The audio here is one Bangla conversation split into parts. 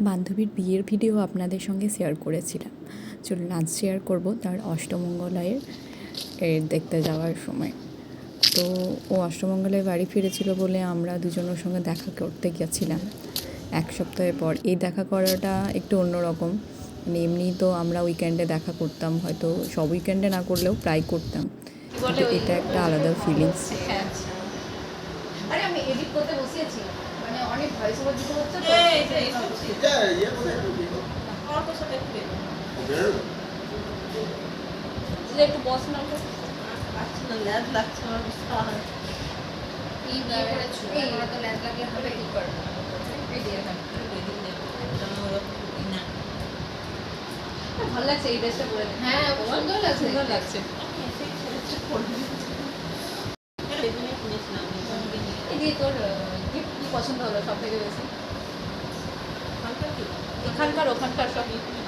বান্ধবীর বিয়ের ভিডিও আপনাদের সঙ্গে শেয়ার করেছিলাম। চলুন, আজ শেয়ার করব তার অষ্টমঙ্গলায়ের, এর দেখতে যাওয়ার সময়। তো ও অষ্টমঙ্গলায় বাড়ি ফিরেছিল বলে আমরা দুজনের সঙ্গে দেখা করতে গেছিলাম। এক সপ্তাহের পর এই দেখা করাটা একটু অন্যরকম। মানে এমনি তো আমরা উইকেন্ডে দেখা করতাম, হয়তো সব উইকেন্ডে না করলেও প্রায় করতাম। এটা একটা আলাদা ফিলিংস হ্যাঁ আচ্ছা। আরে আমি এডিট করতে মানে অনেক ভয়েস ওভার দিতে হচ্ছে তো এই যে এই সবজি। এটা ইয়ে করে দিও। অল্প সাথে একটু। যে একটু বস না পাচ্ছি না, ল্যাজ লাগছে আমার বিশাল। এই করেছ এই তো ল্যাজ লাগলে হবে কি করবে আমার না। ভালো লাগছে এই ড্রেসটা পরে হ্যাঁ সুন্দর লাগছে সুন্দর লাগছে। এই দিয়ে তোর পছন্দ হলো সব থেকে বেশি। এখানকার ওখানকার সব এখানে?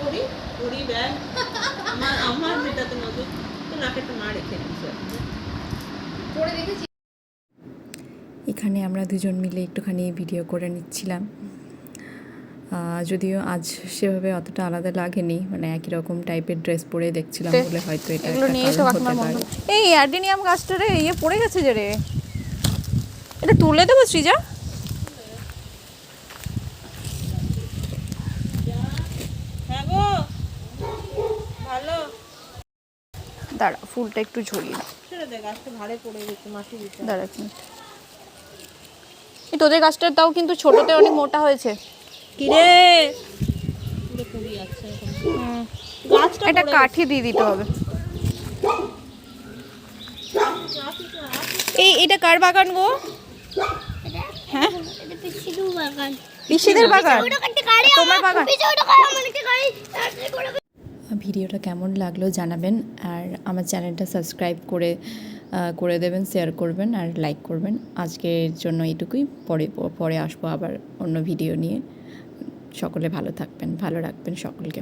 ঘড়ি, ঘড়ি, ব্যাগ। আমার আমার যেটাতে নজর তো নাকেরটা মা রেখে দিয়েছে পরে দেখেছি। এখানে আমরা দুজন মিলে একটুখানি ভিডিও করে নিচ্ছিলাম। যদিও আজ সেভাবে অতটা আলাদা লাগেনি মানে একই রকম টাইপের ড্রেস পরে দেখছিলাম বলে হয়তো এটা এই অ্যাডিনিয়াম গাছটা রে ইয়ে পড়ে গেছে যে রে? এটা তুলে দেবো সৃজা? হ্যাঁ দাঁড়া ফুলটা একটু ঝরিয়ে গাছটা দাঁড়া এই তোদের গাছটার তাও কিন্তু ছোটতে অনেক মোটা হয়েছে। কিরে। গাছটা এটা কাঠি দিয়ে দিতে হবে। এই এটা কার বাগান গো? হ্যাঁ? পিসিদের বাগান। তোমার বাগান? ভিডিওটা কেমন লাগল জানাবেন আর আমার চ্যানেলটা সাবস্ক্রাইব করে করে দেবেন শেয়ার করবেন আর লাইক করবেন। আজকের জন্য এইটুকুই পরে পরে আসব আবার অন্য ভিডিও নিয়ে। সকলে ভালো থাকবেন ভালো রাখবেন সকলকে।